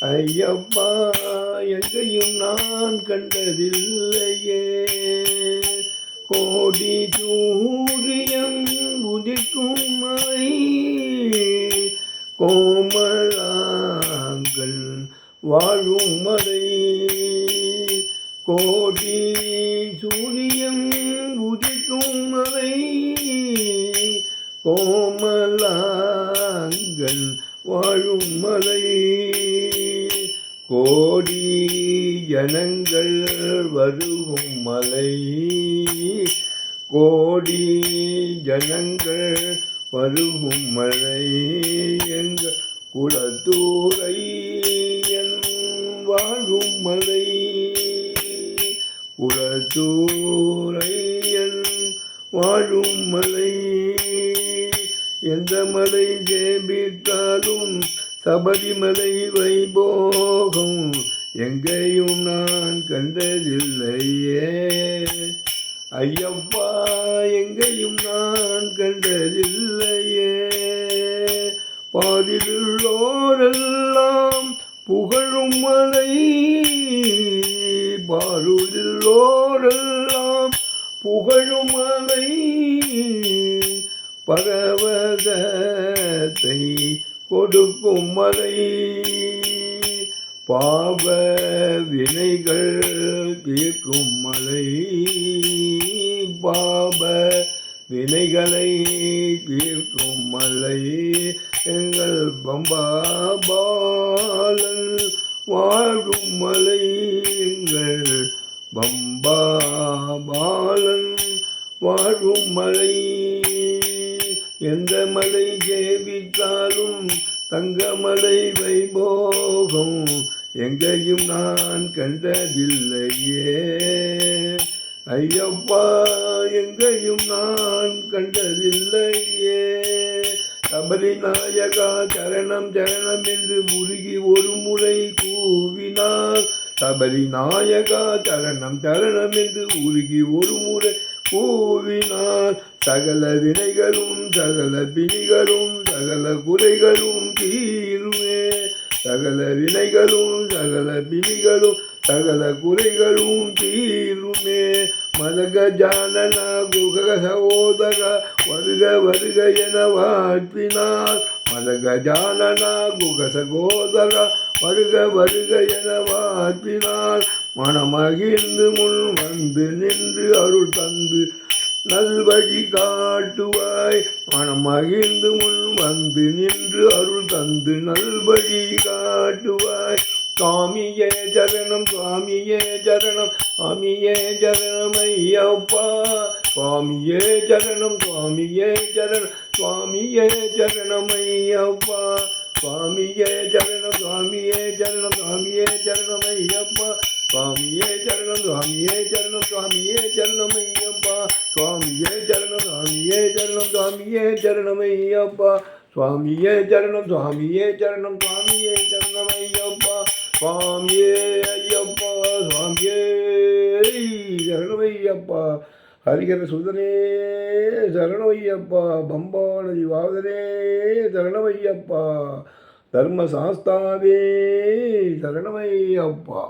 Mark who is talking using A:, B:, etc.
A: ஐயப்பா எங்கையும் நான் கண்டதில்லையே. கோடி சூரியன் உதிக்கும் மலை கோமளாங்கள் வாழும் மலை கோடி சூரியம் உதிக்கும் மலை கோமலாங்கள் வாழும் மலை கோடி ஜனங்கள் வருகும் மலை. கோடி ஜனங்கள் வருகும் மலை எங்கள் குலத்தூரை என் வாழும் மலை. குலத்தூரை என் வாழும் மலை. எந்த மலை ஜெபித்தாலும் சபரிமலை வைபோகம் எங்கேயும் நான் கண்டதில்லையே. ஐயப்பா எங்கேயும் நான் கண்டதில்லையே. பாரிலுள்ளோரெல்லாம் புகழும் மலை. பாருதில்லோரெல்லாம் புகழும் மலை. பரவதத்தை கொடுக்கும் மலை. பாவ வினைகள் தீர்க்கும் மலை. பாப வினைகளை தீர்க்கும் மலை. எங்கள் பம்பாபாலன் வாழும் மலை. எங்கள் பம்பாபாலன் வாழும் மலை. எந்த மலை ஜெபித்தாலும் தங்கமலை வைபோகம் எங்கேயும் நான் கண்டதில்லையே. ஐயப்பா எங்கேயும் நான் கண்டதில்லையே. சபரி நாயகா சரணம் சரணம் என்று முருகி ஒரு முறை கூவினார். சபரி நாயகா சரணம் சரணம் என்று உருகி ஒரு முறை கூவினார். சகல வினைகளும் சகல பிணிகளும் சகல குறைகளும் தீருமே. சகல வினைகளும் சகல பிணிகளும் சகல குறைகளும் தீருமே. மதக ஜானன குக சகோதர வருக வருக என வாழ்த்தினார். மதக ஜானன குக சகோதர வருக வருக என வாழ்த்தினார். மனமகிழ்ந்து முன் வந்து நின்று அருள் தந்து நல்வழி காட்டுவாய். மனம் மகிழ்ந்து முன் வந்து நின்று அருள் தந்து நல்வழி காட்டுவாய். சுவாமியே சரணம் சுவாமியே சரணம் சுவாமியே சரணம் ஐயப்பா. சுவாமியே சரணம் சுவாமியே சரணம் சுவாமியே சரணம் ஐயப்பா. சுவாமியே சரணம் சுவாமியே சரணம் சுவாமியே சரணம் ஐயப்பா. சுவாமியே சரணம் சுவாமியே சரணம் சுவாமியே சரணம் ஐயப்பா. சுவாமியே சரணம் சுவாமியே சரணம் சுவாமியே சரணம் ஐயப்பா. சுவாமியே சரணம் சுவாமியே சரணம் சுவாமியே சரணம் ஐயப்பா. சுவாமியே ஐயப்பா சுவாமியே சரணம் ஐயப்பா. ஹரிகர சுதனே சரணமையப்பா பம்பானதி வாதனே சரணமையப்பா தர்மசாஸ்தாவே சரணமையப்பா